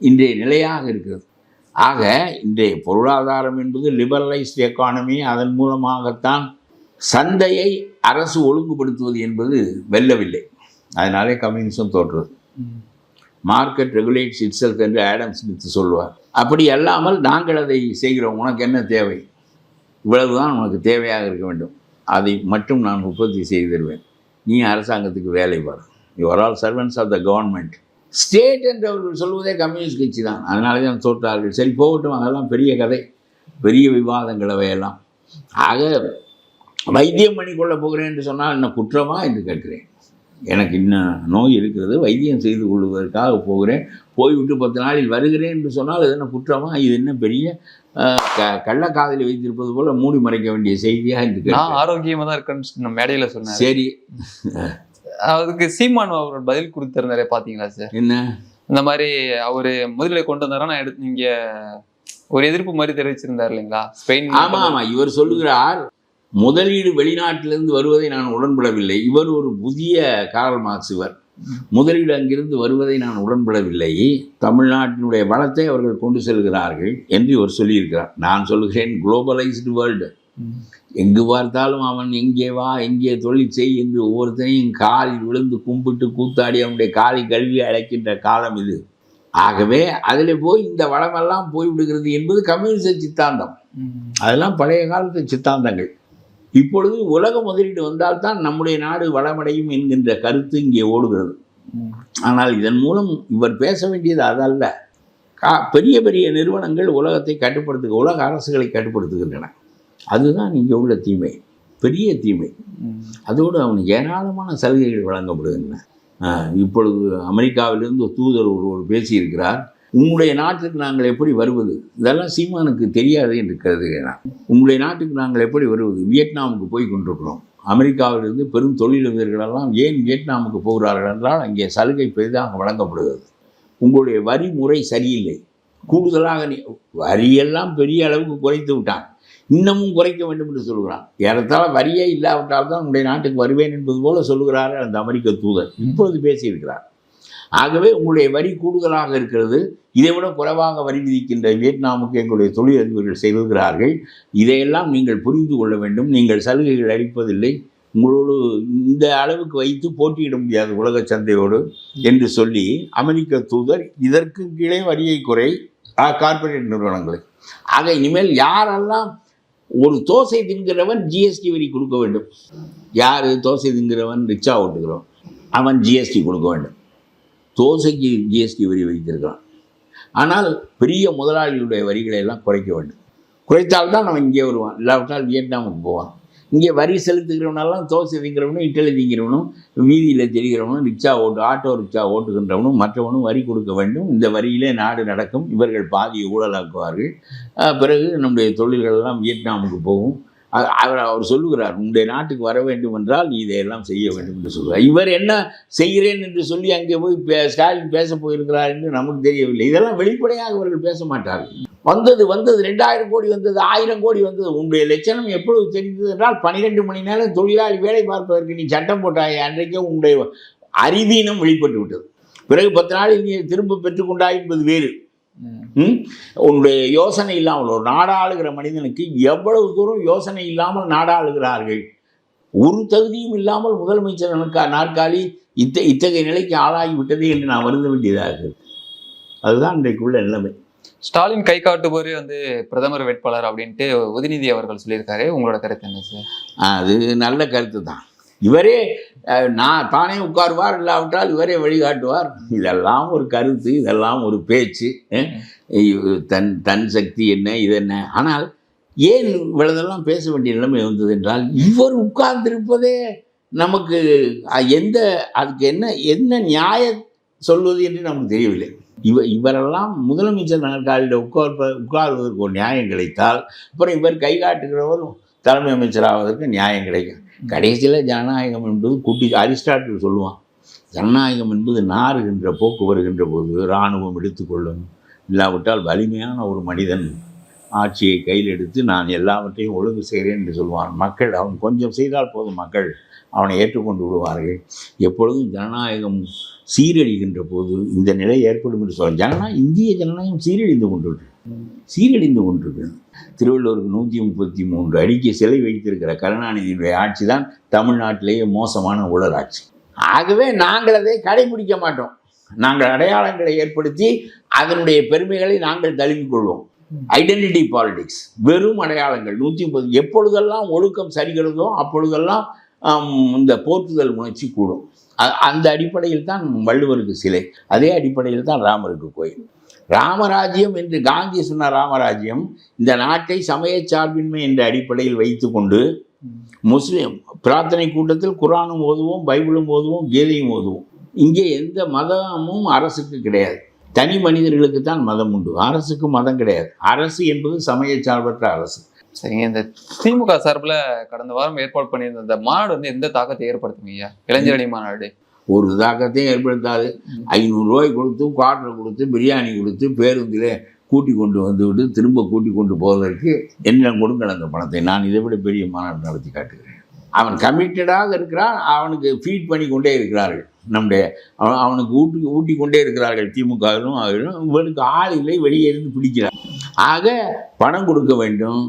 இன்றைய நிலையாக இருக்கிறது. ஆக இன்றைய பொருளாதாரம் என்பது லிபரலைஸ்ட் எக்கானமி அதன் மூலமாகத்தான் சந்தையை அரசு ஒழுங்குபடுத்துவது என்பது வெல்லவில்லை. அதனாலே கம்யூனிசம் தோற்றுறது மார்க்கெட் ரெகுலேட்ஸ் இட்செல்ஃப் என்று ஆடம் ஸ்மித் சொல்லுவார். அப்படி அல்லாமல் நாங்கள் அதை செய்கிறோம். உனக்கு என்ன தேவை? இவ்வளவுதான் உனக்கு தேவையாக இருக்க வேண்டும். அதை மட்டும் நான் உற்பத்தி செய்து தருவேன் நீ அரசாங்கத்துக்கு வேலை பார். Your all servants of the government state என்று அவர்கள் சொல்வதே கம்யூனிஸ்ட் கட்சி தான். அதனால தான் தோற்றார்கள். சரி போகட்டும். அதெல்லாம் பெரிய கதை. பெரிய விவாதங்கள் அவையெல்லாம். ஆக வைத்தியம் பண்ணி கொள்ள போகிறேன் என்று சொன்னால் என்ன குற்றமா என்று கேட்கிறேன். எனக்கு இன்னும் நோய் இருக்கிறது வைத்தியம் செய்து கொள்வதற்காக போகிறேன். போய்விட்டு பத்து நாளில் வருகிறேன் என்று சொன்னால் இது என்ன குற்றமா? இது என்ன பெரிய க கள்ளக்காதலி வைத்திருப்பது போல மூடி மறைக்க வேண்டிய செய்தியாக என்று நான் கேட்கிறேன். ஆரோக்கியமா தான் இருக்கேன்னு நம்ம மேடையில சொன்னேன் சரி. அதுக்கு சீமான் அவர் பதில் கொடுத்திருந்தாரு பாத்தீங்களா சார்? என்ன? இந்த மாதிரி அவரு முதலில் கொண்டு வந்தாரா? நான் எடுத்து இங்க ஒரு எதிர்ப்பு மாதிரி தெரிவிச்சிருந்தாரு இல்லைங்களா? ஸ்பெயின் ஆமா ஆமா. இவர் சொல்லுகிறார் முதலீடு வெளிநாட்டிலிருந்து வருவதை நான் உடன்படவில்லை. இவர் ஒரு புதிய காரல் மார்க்ஸ் இவர். முதலீடு அங்கிருந்து வருவதை நான் உடன்படவில்லை. தமிழ்நாட்டினுடைய வளத்தை அவர்கள் கொண்டு செல்கிறார்கள் என்று இவர் சொல்லியிருக்கிறார். நான் சொல்கிறேன் குளோபலைஸ்டு வேர்ல்டு எங்கு பார்த்தாலும் அவன் எங்கே வா எங்கே தொழில் செய் என்று ஒவ்வொருத்தனையும் காலில் விழுந்து கும்பிட்டு கூத்தாடி அவனுடைய காலை கல்வி அழைக்கின்ற காலம் இது. ஆகவே அதில் போய் இந்த வளமெல்லாம் போய்விடுகிறது என்பது கம்யூனிச சித்தாந்தம். அதெல்லாம் பழைய காலத்து சித்தாந்தங்கள். இப்பொழுது உலக முதலீடு வந்தால்தான் நம்முடைய நாடு வளமடையும் என்கின்ற கருத்து இங்கே ஓடுகிறது. ஆனால் இதன் மூலம் இவர் பேச வேண்டியது அதல்ல. கா பெரிய பெரிய நிறுவனங்கள் உலகத்தை கட்டுப்படுத்து உலக அரசுகளை கட்டுப்படுத்துகின்றன. அதுதான் இங்கே உள்ள தீமை. பெரிய தீமை. அதோடு அவனுக்கு ஏராளமான சலுகைகள் வழங்கப்படுகின்றன. இப்பொழுது அமெரிக்காவிலிருந்து ஒரு தூதர் ஒருவர் பேசியிருக்கிறார். உங்களுடைய நாட்டுக்கு நாங்கள் எப்படி வருவது? இதெல்லாம் சீமானுக்கு தெரியாது என்று கருதுகிறேன் உங்களுடைய நாட்டுக்கு நாங்கள் எப்படி வருவது? வியட்நாமுக்கு போய் கொண்டிருக்கிறோம். அமெரிக்காவிலிருந்து பெரும் தொழிலதிபர்களெல்லாம் ஏன் வியட்நாமுக்கு போகிறார்கள் என்றால் அங்கே சலுகை பெரிதாக வழங்கப்படுகிறது. உங்களுடைய வரி முறை சரியில்லை. கூடுதலாக நீ வரியெல்லாம் பெரிய அளவுக்கு குறைத்து விட்டான். இன்னமும் குறைக்க வேண்டும் என்று சொல்கிறான். ஏறத்தாழ வரியே இல்லாவிட்டால் தான் உங்களுடைய நாட்டுக்கு வருவேன் என்பது போல சொல்லுகிறார் அந்த அமெரிக்க தூதர். இப்பொழுது பேசியிருக்கிறார். ஆகவே உங்களுடைய வரி கூடுதலாக இருக்கிறது. இதை விட குறைவாக வரி விதிக்கின்ற வியட்நாமுக்கு எங்களுடைய தொழிலதிபர்கள் செல்கிறார்கள் இதையெல்லாம் நீங்கள் புரிந்து கொள்ள வேண்டும். நீங்கள் சலுகைகள் அளிப்பதில்லை. உங்களோடு இந்த அளவுக்கு வைத்து போட்டியிட முடியாது உலக சந்தையோடு என்று சொல்லி அமெரிக்க தூதர் இதற்கு கீழே வரியை குறை கார்ப்பரேட் நிறுவனங்களை. ஆக இனிமேல் யாரெல்லாம் ஒரு தோசை தின்கிறவன் ஜிஎஸ்டி வரி கொடுக்க வேண்டும். யார் தோசை தின்கிறவன் ரிக்ஷா ஓட்டுகிறோம் அவன் ஜிஎஸ்டி கொடுக்க வேண்டும். தோசைக்கு ஜிஎஸ்டி வரி வைத்திருக்கலாம். ஆனால் பெரிய முதலாளிகளுடைய வரிகளை எல்லாம் குறைக்க வேண்டும். குறைத்தால்தான் அவன் இங்கே வருவான். இல்லாவிட்டால் வியட்நாமுக்கு போவான். இங்கே வரி செலுத்துகிறவனெல்லாம் தோசை விற்கிறவனும் இட்டலி திங்கிறவனும் வீதியில் தெரிகிறவனும் ரிக்ஷா ஓட்டு ஆட்டோ ரிக்ஷா ஓட்டுகின்றவனும் மற்றவனும் வரி கொடுக்க வேண்டும். இந்த வரியிலே நாடு நடக்கும். இவர்கள் பாதியை ஊழலாக்குவார்கள். பிறகு நம்முடைய தொழில்கள் எல்லாம் வியட்நாமுக்கு போகும். அவர் அவர் சொல்லுகிறார் உங்களுடைய நாட்டுக்கு வர வேண்டும் என்றால் நீ இதையெல்லாம் செய்ய வேண்டும் என்று சொல்கிறார் இவர் என்ன செய்கிறேன் என்று சொல்லி அங்கே போய் பே- ஸ்டாலின் பேச போயிருக்கிறார் என்று நமக்கு தெரியவில்லை. இதெல்லாம் வெளிப்படையாக அவர்கள் பேச மாட்டார்கள். வந்தது வந்தது ரெண்டாயிரம் கோடி வந்தது ஆயிரம் கோடி வந்தது. உன்னுடைய லட்சணம் எப்பொழுது தெரிந்தது என்றால் பன்னிரெண்டு மணி நேரம் தொழிலாளி வேலை பார்ப்பதற்கு நீ சட்டம் போட்டாய் அன்றைக்கே உன்னுடைய அறிவீனம் வெளிப்பட்டு விட்டது. பிறகு பத்து நாளில் நீ திரும்ப பெற்றுக்கொண்டாய் என்பது வேறு. உன்னுடைய யோசனை இல்லாமல் ஒரு நாடாளுகிற மனிதனுக்கு எவ்வளவு தூரம் யோசனை இல்லாமல் நாடாளுகிறார்கள் ஒரு தகுதியும் இல்லாமல் முதலமைச்சர் நாற்கா- நாற்காலி இத்த இத்தகைய நிலைக்கு ஆளாகி விட்டது என்று நான் வருந்த வேண்டியதாக இருக்கு. அதுதான் இன்றைக்குள்ள நிலைமை. ஸ்டாலின் கை காட்டுபவர் வந்து பிரதமர் வேட்பாளர் அப்படின்ட்டு உதயநிதி அவர்கள் சொல்லியிருக்காரு. உங்களோட கருத்து என்ன சார்? அது நல்ல கருத்து தான் இவரே நான் தானே உட்காருவார் இல்லாவிட்டால் இவரே வழிகாட்டுவார். இதெல்லாம் ஒரு கருத்து இதெல்லாம் ஒரு பேச்சு தன் தன் சக்தி என்ன இது என்ன? ஆனால் ஏன் இவ்வளதெல்லாம் பேச வேண்டிய நிலைமை வந்தது என்றால் இவர் உட்கார்ந்திருப்பதே நமக்கு எந்த அதுக்கு என்ன என்ன நியாய சொல்வது என்று நமக்கு தெரியவில்லை. இவ இவரெல்லாம் முதலமைச்சர் நாற்காலியில் உட்கார்ப்ப உட்கார்வதற்கு ஒரு நியாயம் கிடைத்தால் அப்புறம் இவர் கை காட்டுகிறவரும் தலைமை அமைச்சராவதற்கு நியாயம் கிடைக்கும். கடைசியில் ஜனநாயகம் என்பது குட்டி அரிஸ்டாட்டில் சொல்லுவான். ஜனநாயகம் என்பது நாறுகின்ற போக்கு வருகின்ற போது இராணுவம் எடுத்துக்கொள்ளும். இல்லாவிட்டால் வலிமையான ஒரு மனிதன் ஆட்சியை கையில் எடுத்து நான் எல்லாவற்றையும் ஒழுங்கு செய்கிறேன் என்று சொல்வான். மக்கள் அவன் கொஞ்சம் செய்தால் போதும் மக்கள். அவனை ஏற்றுக்கொண்டு விடுவார்கள். எப்பொழுதும் ஜனநாயகம் சீரழிகின்ற போது இந்த நிலை ஏற்படும் என்று சொல்லலாம். ஜனநாயகம் இந்திய ஜனநாயகம் சீரழிந்து கொண்டிருக்கு சீரழிந்து கொண்டிருக்கு திருவள்ளுவருக்கு நூற்றி முப்பத்தி மூன்று அடிக்கு சிலை வைத்திருக்கிற கருணாநிதியினுடைய ஆட்சி தான் தமிழ்நாட்டிலேயே மோசமான ஊழல் ஆட்சி. ஆகவே நாங்கள் அதை கடைபிடிக்க மாட்டோம். நாங்கள் அடையாளங்களை ஏற்படுத்தி அதனுடைய பெருமைகளை நாங்கள் தழுவிக் கொள்வோம். ஐடென்டிட்டி பாலிடிக்ஸ் வெறும் அடையாளங்கள். நூற்றி முப்பது எப்பொழுதெல்லாம் ஒழுக்கம் சரிகிறதோ அப்பொழுதெல்லாம் இந்த போற்றுதல் உணர்ச்சி கூடும். அந்த அடிப்படையில் தான் வள்ளுவருக்கு சிலை அதே அடிப்படையில் தான் ராமருக்கு கோயில். ராமராஜ்யம் என்று காந்தி சொன்ன ராமராஜ்யம் இந்த நாட்டை சமய சார்பின்மை என்ற அடிப்படையில் வைத்துக்கொண்டு முஸ்லிம் பிரார்த்தனை கூட்டத்தில் குரானும் ஓதுவோம் பைபிளும் ஓதுவோம் கீதையும் ஓதுவோம். இங்கே எந்த மதமும் அரசுக்கு கிடையாது. தனி மனிதர்களுக்கு தான் மதம் உண்டு. அரசுக்கு மதம் கிடையாது. அரசு என்பது சமய சார்பற்ற அரசு. சரிங்க இந்த திமுக சார்பில் கடந்த வாரம் ஏற்பாடு பண்ணியிருந்த இந்த மாநாடு வந்து எந்த தாக்கத்தை ஏற்படுத்தும் ஐயா? இளைஞரணி மாநாடு. ஒரு தாக்கத்தையும் ஏற்படுத்தாது. ஐநூறுரூவாய் கொடுத்து குவார்டர் கொடுத்து பிரியாணி கொடுத்து பேருந்தில் கூட்டி கொண்டு வந்துவிட்டு திரும்ப கூட்டி கொண்டு போவதற்கு என்ன கொடுங்கள் அந்த பணத்தை. நான் இதை விட பெரிய மாநாடு நடத்தி காட்டுகிறேன். அவன் கமிட்டடாக இருக்கிறான். அவனுக்கு ஃபீட் பண்ணி கொண்டே இருக்கிறார்கள். நம்முடைய அவன் அவனுக்கு ஊட்டி ஊட்டி கொண்டே இருக்கிறார்கள் திமுகவிலும் அவர்களும். இவனுக்கு ஆள் இல்லை வெளியே இருந்து பிடிக்கிறான் ஆக பணம் கொடுக்க வேண்டும்.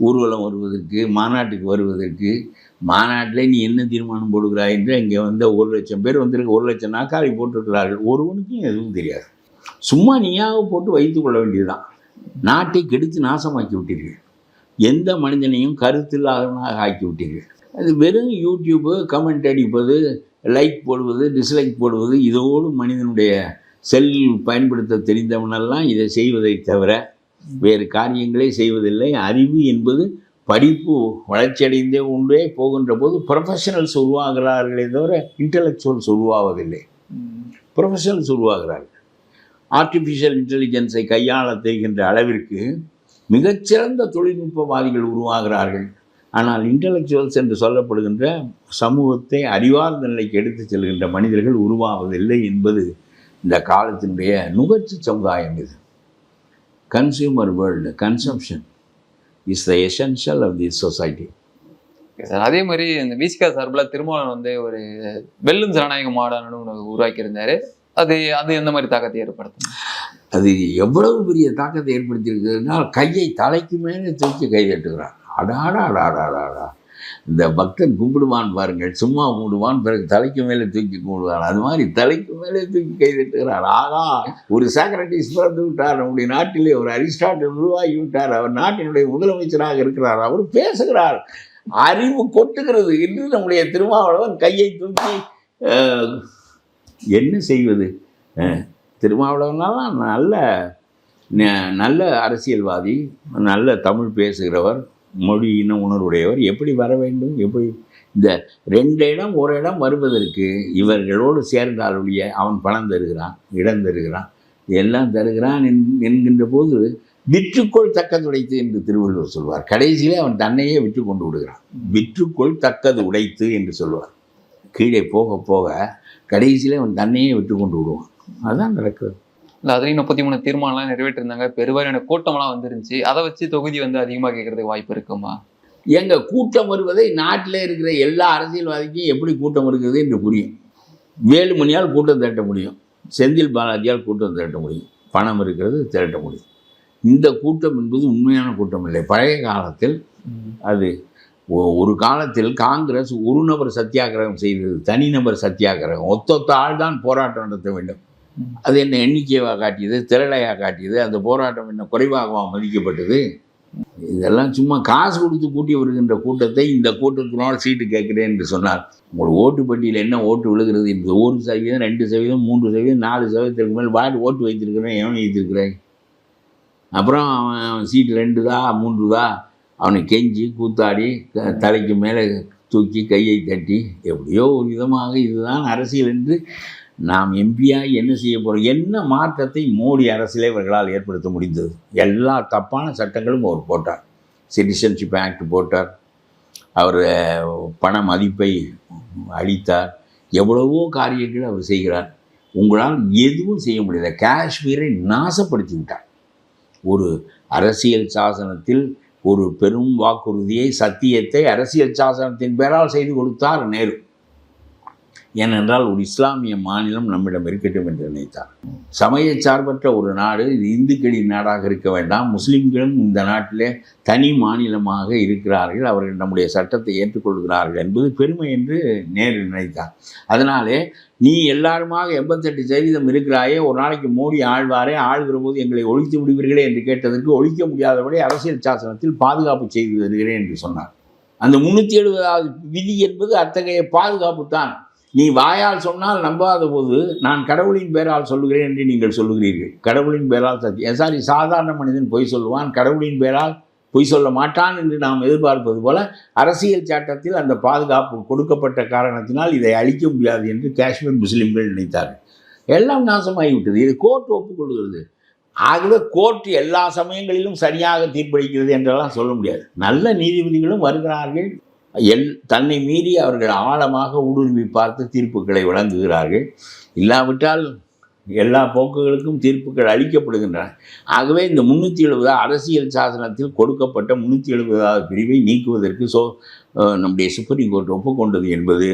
ஊர்வலம் வருவதற்கு மாநாட்டுக்கு வருவதற்கு மாநாட்டில் நீ என்ன தீர்மானம் போடுகிறாய் என்று இங்கே வந்த ஒரு லட்சம் பேர் வந்திருக்கு ஒரு லட்சம் நாக்காளி போட்டிருக்கிறார்கள். ஒருவனுக்கும் எதுவும் தெரியாது. சும்மா நீயாக போட்டு வைத்து கொள்ள வேண்டியதுதான். நாட்டை கெடுத்து நாசமாக்கி விட்டீர்கள். எந்த மனிதனையும் கருத்தில்லாதவனாக ஆக்கி விட்டீர்கள். அது வெறும் யூடியூப்பு கமெண்ட் அடிப்பது லைக் போடுவது டிஸ்லைக் போடுவது இதோடு மனிதனுடைய செல் பயன்படுத்த தெரிந்தவனெல்லாம் இதை செய்வதை தவிர வேறு காரியங்களே செய்வதில்லை. அறிவு என்பது படிப்பு வளர்ச்சியடைந்தே உண்டே போகின்ற போது ப்ரொஃபஷனல்ஸ் உருவாகிறார்களே தவிர இன்டலெக்சுவல்ஸ் உருவாவதில்லை. ப்ரொஃபஷனல்ஸ் உருவாகிறார்கள். ஆர்டிஃபிஷியல் இன்டெலிஜென்ஸை கையாள தெரிகின்ற அளவிற்கு மிகச்சிறந்த தொழில்நுட்பவாதிகள் உருவாகிறார்கள். ஆனால் இன்டலெக்சுவல்ஸ் என்று சொல்லப்படுகின்ற சமூகத்தை அறிவார்ந்த நிலைக்கு எடுத்துச் செல்கின்ற மனிதர்கள் உருவாவதில்லை என்பது இந்த காலத்தினுடைய நுகர்ச்சி சமுதாயம் இது. Consumer world consumption is the essential of the society sir. அதே மாதிரி இந்த விசிகா சார்பில் திருமாவளவன் வந்து ஒரு வெல்லும் ஜனநாயக மாடானு உருவாக்கியிருந்தாரு. அது அது எந்த மாதிரி தாக்கத்தை ஏற்படுத்தும்? அது எவ்வளவு பெரிய தாக்கத்தை ஏற்படுத்தியிருக்கிறதுனா கையை தலைக்கு மேலே தூக்கி கை தட்டுகிறான் அடாடா அடாடாடாடா இந்த பக்தன் கும்பிடுவான் பாருங்கள் சும்மா கும்பிடுவான் பிறகு தலைக்கு மேலே தூக்கி கும்பிடுவான். அது மாதிரி தலைக்கு மேலே தூக்கி கைவிட்டுகிறார் ஆகா ஒரு சாக்ரட்டிஸ் பிறந்து விட்டார். நம்முடைய நாட்டிலே ஒரு அரிஸ்டாட்டில் உருவாகி விட்டார். அவர் நாட்டினுடைய முதலமைச்சராக இருக்கிறார். அவர் பேசுகிறார். அறிவு கொட்டுகிறது. என்று நம்முடைய திருமாவளவன் கையை தூக்கி என்ன செய்வது? அஹ், நல்ல ந- நல்ல அரசியல்வாதி நல்ல தமிழ் பேசுகிறவர். மொழி இன உணர்வுடையவர் எப்படி வர வேண்டும்? எப்படி இந்த ரெண்டு இடம் ஒரு இடம் வருவதற்கு இவர்களோடு சேர்ந்தாலுடைய அவன் பணம் தருகிறான் இடம் தருகிறான் எல்லாம் தருகிறான் என்- என்கின்ற போது விற்றுக்கொள் தக்கது உடைத்து என்று திருவள்ளுவர் சொல்வார். கடைசியிலே அவன் தன்னையே விற்று கொண்டு விடுகிறான். விற்றுக்கொள் தக்கது உடைத்து என்று சொல்வார். கீழே போக போக கடைசியிலே அவன் தன்னையே விட்டு கொண்டு விடுவான். அதுதான் நடக்குது இல்லை அதுலேயும் முப்பத்தி மூணு தீர்மானம்லாம் நிறைவேற்றிருந்தாங்க. பெருவாரியான கூட்டம்லாம் வந்துருந்துச்சு. அதை வச்சு தொகுதி வந்து அதிகமாக கேட்கறதுக்கு வாய்ப்பு இருக்குமா? எங்க கூட்டம் வருவதை நாட்டில் இருக்கிற எல்லா அரசியல்வாதிக்கும் எப்படி கூட்டம் வருகிறது என்று புரியும். வேலுமணியால் கூட்டம் திரட்ட முடியும். செந்தில் பாலாஜியால் கூட்டம் திரட்ட முடியும். பணம் இருக்கிறது திரட்ட முடியும். இந்த கூட்டம் என்பது உண்மையான கூட்டம் இல்லை. பழைய காலத்தில் அது ஒ- ஒரு காலத்தில் காங்கிரஸ் ஒரு நபர் சத்தியாகிரகம் செய்தது தனிநபர் சத்தியாகிரகம். ஒத்தொத்த ஆள் தான் போராட்டம் நடத்த வேண்டும். அது என்ன எண்ணிக்கையாக காட்டியது திரளையாக காட்டியது அந்த போராட்டம் என்ன குறைவாகவா மதிக்கப்பட்டது? இதெல்லாம் சும்மா காசு கொடுத்து கூட்டி வருகின்ற கூட்டத்தை இந்த கூட்டத்தினால் சீட்டு கேட்கிறேன் என்று சொன்னார். உங்கள் ஓட்டு பட்டியலில் என்ன ஓட்டு விழுகிறது? இந்த ஒரு சதவீதம் ரெண்டு சதவீதம் மூன்று சதவீதம் நாலு சதவீதத்துக்கு மேல் வாடி ஓட்டு வைத்திருக்கிறேன் எவன் வைத்திருக்கிறேன் அப்புறம் அவன் அவன் சீட்டு ரெண்டு தான் மூன்று தான் அவனை கெஞ்சி கூத்தாடி தலைக்கு மேலே தூக்கி கையை தட்டி எப்படியோ ஒரு விதமாக இதுதான் அரசியல் என்று நாம் எம்பியாக என்ன செய்ய போகிறோம் என்ன மாற்றத்தை மோடி அரசிலே இவர்களால் ஏற்படுத்த முடிந்தது? எல்லா தப்பான சட்டங்களும் அவர் போட்டார். சிட்டிசன்ஷிப் ஆக்ட் போட்டார். அவர் பண மதிப்பை அளித்தார். எவ்வளவோ காரியங்கள் அவர் செய்கிறார். உங்களால் எதுவும் செய்ய முடியல. காஷ்மீரை நாசப்படுத்தி விட்டார். ஒரு அரசியல் சாசனத்தில் ஒரு பெரும் வாக்குறுதியை சத்தியத்தை அரசியல் சாசனத்தின் பேரால் செய்து கொடுத்தார் நேரு. ஏனென்றால் ஒரு இஸ்லாமிய மாநிலம் நம்மிடம் இருக்கட்டும் என்று நினைத்தார். சமய சார்பற்ற ஒரு நாடு இது இந்துக்களின் நாடாக இருக்க வேண்டாம். முஸ்லிம்களும் இந்த நாட்டிலே தனி மாநிலமாக இருக்கிறார்கள். அவர்கள் நம்முடைய சட்டத்தை ஏற்றுக்கொள்கிறார்கள் என்பது பெருமை என்று நேரு நினைத்தார். அதனாலே நீ எல்லாருமாக எண்பத்தெட்டு சதவீதம் இருக்கிறாயே ஒரு நாளைக்கு மோடி ஆழ்வாரே ஆழ்கிற போது எங்களை ஒழித்து விடுவீர்களே என்று கேட்டதற்கு ஒழிக்க முடியாதபடி அரசியல் சாசனத்தில் பாதுகாப்பு செய்து வருகிறேன் என்று சொன்னார். அந்த முன்னூற்றி எழுபதாவது விதி என்பது அத்தகைய பாதுகாப்பு தான் நீ வாயால் சொன்னால் நம்பாத போது நான் கடவுளின் பேரால் சொல்லுகிறேன் என்று நீங்கள் சொல்லுகிறீர்கள். கடவுளின் பேரால் சத்தியம் சாரி சாதாரண மனிதன் பொய் சொல்லுவான். கடவுளின் பேரால் பொய் சொல்ல மாட்டான் என்று நாம் எதிர்பார்ப்பது போல அரசியல் சட்டத்தில் அந்த பாதுகாப்பு கொடுக்கப்பட்ட காரணத்தினால் இதை அழிக்க முடியாது என்று காஷ்மீர் முஸ்லிம்கள் நினைத்தார்கள். எல்லாம் நாசமாகிவிட்டது. இது கோர்ட் ஒப்புக்கொள்கிறது. ஆகவே கோர்ட் எல்லா சமயங்களிலும் சரியாக தீர்ப்பளிக்கிறது என்றெல்லாம் சொல்ல முடியாது. நல்ல நீதிபதிகளும் வருகிறார்கள். எல் தன்னை மீறி அவர்கள் ஆழமாக ஊடுருவி பார்த்து தீர்ப்புகளை வழங்குகிறார்கள். இல்லாவிட்டால் எல்லா போக்குகளுக்கும் தீர்ப்புகள் அளிக்கப்படுகின்றன. ஆகவே இந்த முந்நூற்றி எழுபது அரசியல் சாசனத்தில் கொடுக்கப்பட்ட முந்நூற்றி எழுபதாவது பிரிவை நீக்குவதற்கு சோ நம்முடைய சுப்ரீம் கோர்ட் ஒப்புக்கொண்டது என்பது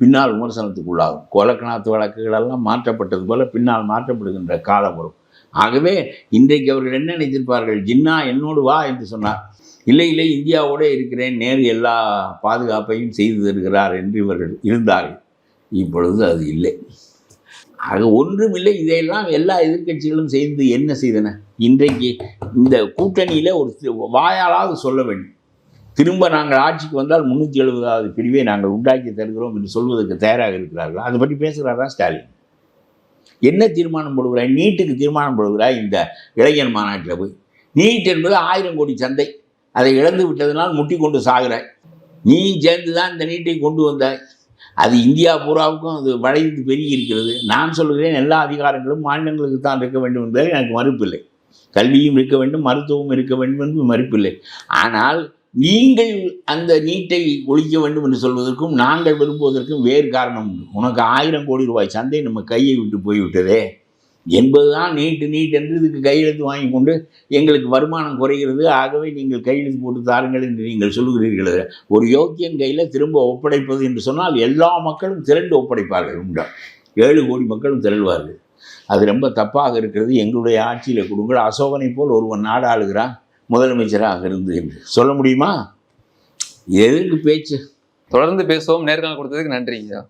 பின்னால் விமர்சனத்துக்குள்ளாகும். கோலக்கநாத் வழக்குகளெல்லாம் மாற்றப்பட்டது போல பின்னால் மாற்றப்படுகின்ற காலம் வரும் ஆகவே இன்றைக்கு அவர்கள் என்ன நினைத்திருப்பார்கள்? ஜின்னா என்னோடு வா என்று சொன்னார். இல்லை இல்லை இந்தியாவோடு இருக்கிறேன். நேரு எல்லா பாதுகாப்பையும் செய்து தருகிறார் என்று இவர்கள் இருந்தார்கள். இப்பொழுது அது இல்லை. ஆக ஒன்றும் இல்லை. இதையெல்லாம் எல்லா எதிர்க்கட்சிகளும் சேர்ந்து என்ன செய்தன? இன்றைக்கு இந்த கூட்டணியில் ஒரு வாயாலாவது சொல்ல வேண்டும். திரும்ப நாங்கள் ஆட்சிக்கு வந்தால் முந்நூற்றி எழுபதாவது பிரிவை நாங்கள் உண்டாக்கி தருகிறோம் என்று சொல்வதற்கு தயாராக இருக்கிறார்கள்? அதை பற்றி பேசுகிறாரா ஸ்டாலின்? என்ன தீர்மானம் போடுகிறாய்? நீட்டுக்கு தீர்மானம் போடுகிறாய் இந்த இளைஞர் மாநாட்டில் போய். நீட் என்பது ஆயிரம் கோடி சந்தை. அதை இழந்து விட்டதனால் முட்டி கொண்டு சாகிறாய். நீ சேர்ந்து தான் இந்த நீட்டை கொண்டு வந்தாய். அது இந்தியா பூராவுக்கும் அது வளைந்து பெருகி இருக்கிறது. நான் சொல்கிறேன் எல்லா அதிகாரங்களும் மாநிலங்களுக்கு தான் இருக்க வேண்டும் என்பதில் எனக்கு மறுப்பில்லை. கல்வியும் இருக்க வேண்டும் மருத்துவம் இருக்க வேண்டும் என்று மறுப்பில்லை. ஆனால் நீங்கள் அந்த நீட்டை ஒழிக்க வேண்டும் என்று சொல்வதற்கும் நாங்கள் விரும்புவதற்கும் வேறு காரணம் உண்டு. உனக்கு ஆயிரம் கோடி ரூபாய் சந்தை நம்ம கையை விட்டு போய்விட்டதே. என்பதுதான் நீட்டு நீட் என்று இதுக்கு கையெழுத்து வாங்கி கொண்டு எங்களுக்கு வருமானம் குறைகிறது. ஆகவே நீங்கள் கையெழுத்து போட்டு தாருங்கள் என்று நீங்கள் சொல்லுகிறீர்கள். ஒரு யோக்கியன் கையில் திரும்ப ஒப்படைப்பது என்று சொன்னால் எல்லா மக்களும் திரண்டு ஒப்படைப்பார்கள். உண்டா? ஏழு கோடி மக்களும் திரள்வார்கள். அது ரொம்ப தப்பாக இருக்கிறது. எங்களுடைய ஆட்சியில் கொடுங்கள். அசோகனை போல் ஒருவன் நாடாளுகிறான் முதலமைச்சராக இருந்து என்று. சொல்ல முடியுமா? எதுக்கு பேச்சு? தொடர்ந்து பேசுவோம். நேர்காணல் கொடுத்ததுக்கு நன்றிங்க